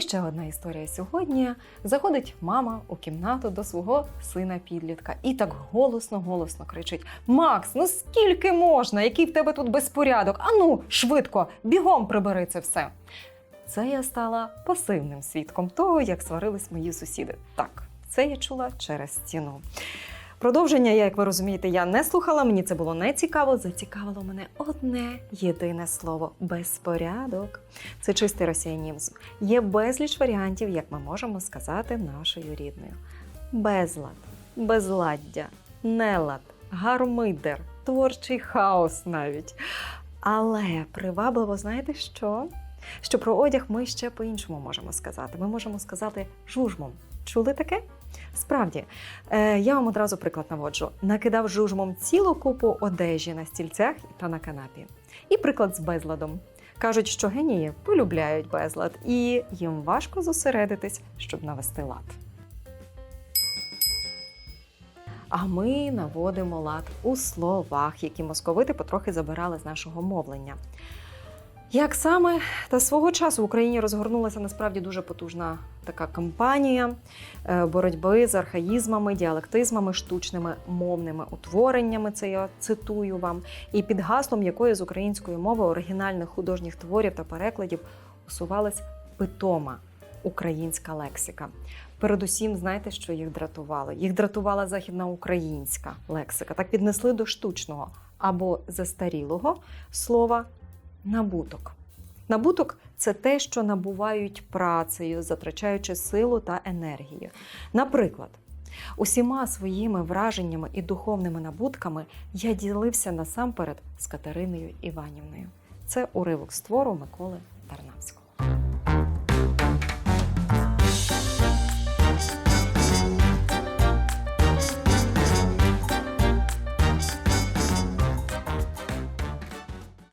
ще одна історія сьогодні. Заходить мама у кімнату до свого сина підлітка і так голосно, голосно кричить: Макс, ну скільки можна? Який в тебе тут безпорядок? Ану, швидко, бігом прибери це все. Це я стала пасивним свідком того, як сварились мої сусіди. Так, це я чула через стіну. Продовження, як ви розумієте, я не слухала, мені це було не цікаво. Зацікавило мене одне єдине слово безпорядок. Це чистий росіянізм. Є безліч варіантів, як ми можемо сказати нашою рідною: безлад, безладдя, нелад, гармидер, творчий хаос навіть. Але привабливо, знаєте що? Що про одяг ми ще по-іншому можемо сказати. Ми можемо сказати жужмом. Чули таке? Справді, е, я вам одразу приклад наводжу. Накидав жужмом цілу купу одежі на стільцях та на канапі. І приклад з безладом. Кажуть, що генії полюбляють безлад, і їм важко зосередитись, щоб навести лад. А ми наводимо лад у словах, які московити потрохи забирали з нашого мовлення. Як саме та свого часу в Україні розгорнулася насправді дуже потужна така кампанія е, боротьби з архаїзмами, діалектизмами, штучними мовними утвореннями. Це я цитую вам, і під гаслом якої з української мови оригінальних художніх творів та перекладів усувалась питома українська лексика. Передусім, знаєте, що їх дратувало? Їх дратувала західна українська лексика. Так піднесли до штучного або застарілого слова набуток. Набуток це те, що набувають працею, затрачаючи силу та енергію. Наприклад, усіма своїми враженнями і духовними набутками я ділився насамперед з Катериною Іванівною. Це уривок з твору Миколи